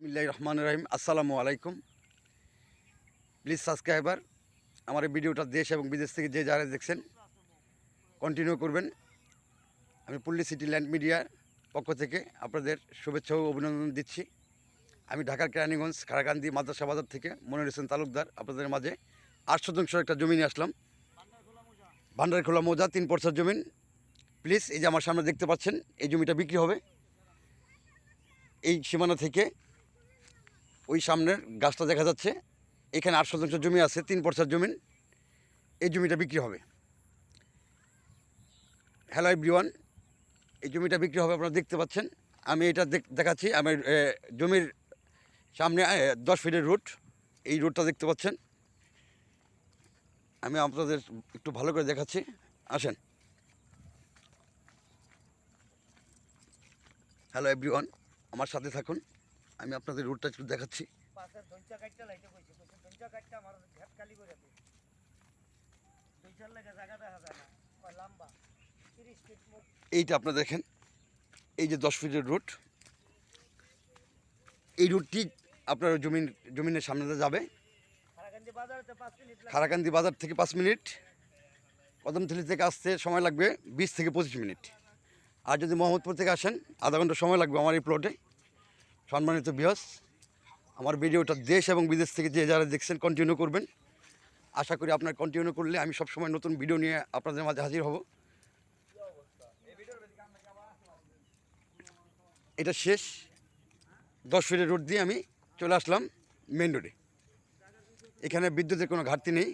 বিসমিল্লাহ রহমান রহিম। আসসালামু আলাইকুম। প্লিজ সাবস্ক্রাইবার আমার এই ভিডিওটা দেশ এবং বিদেশ থেকে যে যারা দেখছেন কন্টিনিউ করবেন। আমি পুল্লি সিটি ল্যান্ড মিডিয়ার পক্ষ থেকে আপনাদের শুভেচ্ছা ও অভিনন্দন দিচ্ছি। আমি ঢাকার কেরানীগঞ্জ খারাকান্দি মাদ্রাসা বাজার থেকে মনির হোসেন তালুকদার আপনাদের মাঝে আট শতাংশ একটা জমি নিয়ে আসলাম। ভান্ডারখোলা মৌজা, তিন পরসার জমিন। প্লিজ এই যে আমার সামনে দেখতে পাচ্ছেন, এই জমিটা বিক্রি হবে। এই সীমানা থেকে ওই সামনের গাছটা দেখা যাচ্ছে। এখানে আট শতাংশ জমি আছে, তিন পরসার জমিন। এই জমিটা বিক্রি হবে। হ্যালো এভরিওয়ান এই জমিটা বিক্রি হবে আপনারা দেখতে পাচ্ছেন। আমি এটা দেখ- দেখাচ্ছি, আমি জমির সামনে দশ ফিটের রুট এই রুটটা দেখতে পাচ্ছেন। আমি আপনাদের একটু ভালো করে দেখাচ্ছি। আসেন। হ্যালো এভরিওয়ান আমার সাথে থাকুন। আমি আপনাদের রুটটা একটু দেখাচ্ছি। পাশের দইটা কাটটা লাইতে কইছে কইছে দইটা কাটটা আমার ঘাট খালি করে দে দইটার লাগে জায়গা দেখা যায় না কয় লম্বা 30 ফিট মোট। এইটা আপনারা দেখেন এই যে দশ ফিটের রুট এই রুটটি আপনার জমিন জমিনের সামনে যাবে। খারাকান্দি বাজারেতে 5 মিনিট লাগে খারাকান্দি বাজার থেকে পাঁচ মিনিট। কদমথলি থেকে আসতে সময় লাগবে বিশ থেকে পঁচিশ মিনিট। আর যদি মোহাম্মদপুর থেকে আসেন আধা ঘণ্টা সময় লাগবে আমার এই প্লটে সম্মানিত বিহস আমার ভিডিওটা দেশ এবং বিদেশ থেকে যে যারা দেখছেন কন্টিনিউ করবেন। আশা করি আপনার কন্টিনিউ করলে আমি সবসময় নতুন ভিডিও নিয়ে আপনাদের মাঝে হাজির হব। এটা শেষ। দশ ফিটের রোড দিয়ে আমি চলে আসলাম মেন রোডে এখানে বিদ্যুতের কোনো ঘাটতি নেই।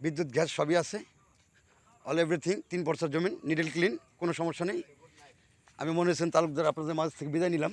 বিদ্যুৎ, গ্যাস সবই আছে। অল এভরিথিং তিন পরসার জমিন নিডল ক্লিন কোনো সমস্যা নেই। আমি মনে হচ্ছেন তালুকদার আপনাদের মাঝ থেকে বিদায় নিলাম।